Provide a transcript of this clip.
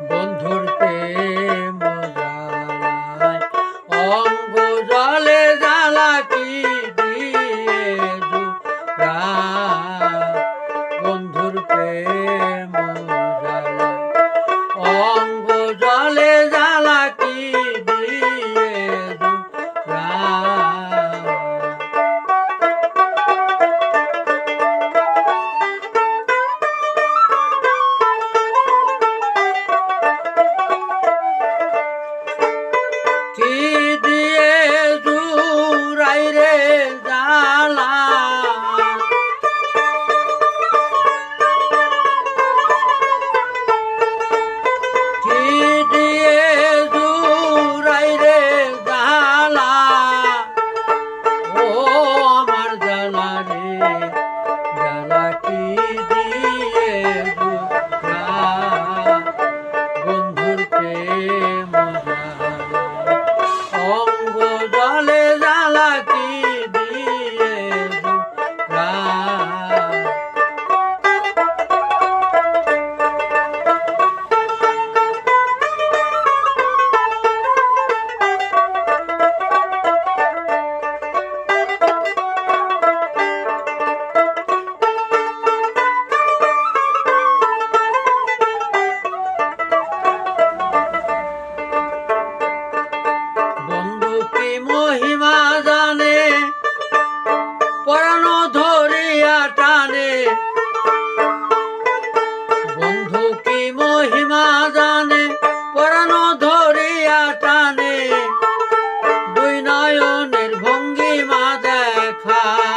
বন্ধুর ধরিয়া টানে। বন্ধু কি মহিমা জানে পরাণ ধরিয়া টানে। দুই নয়নের ভঙ্গিমা দেখা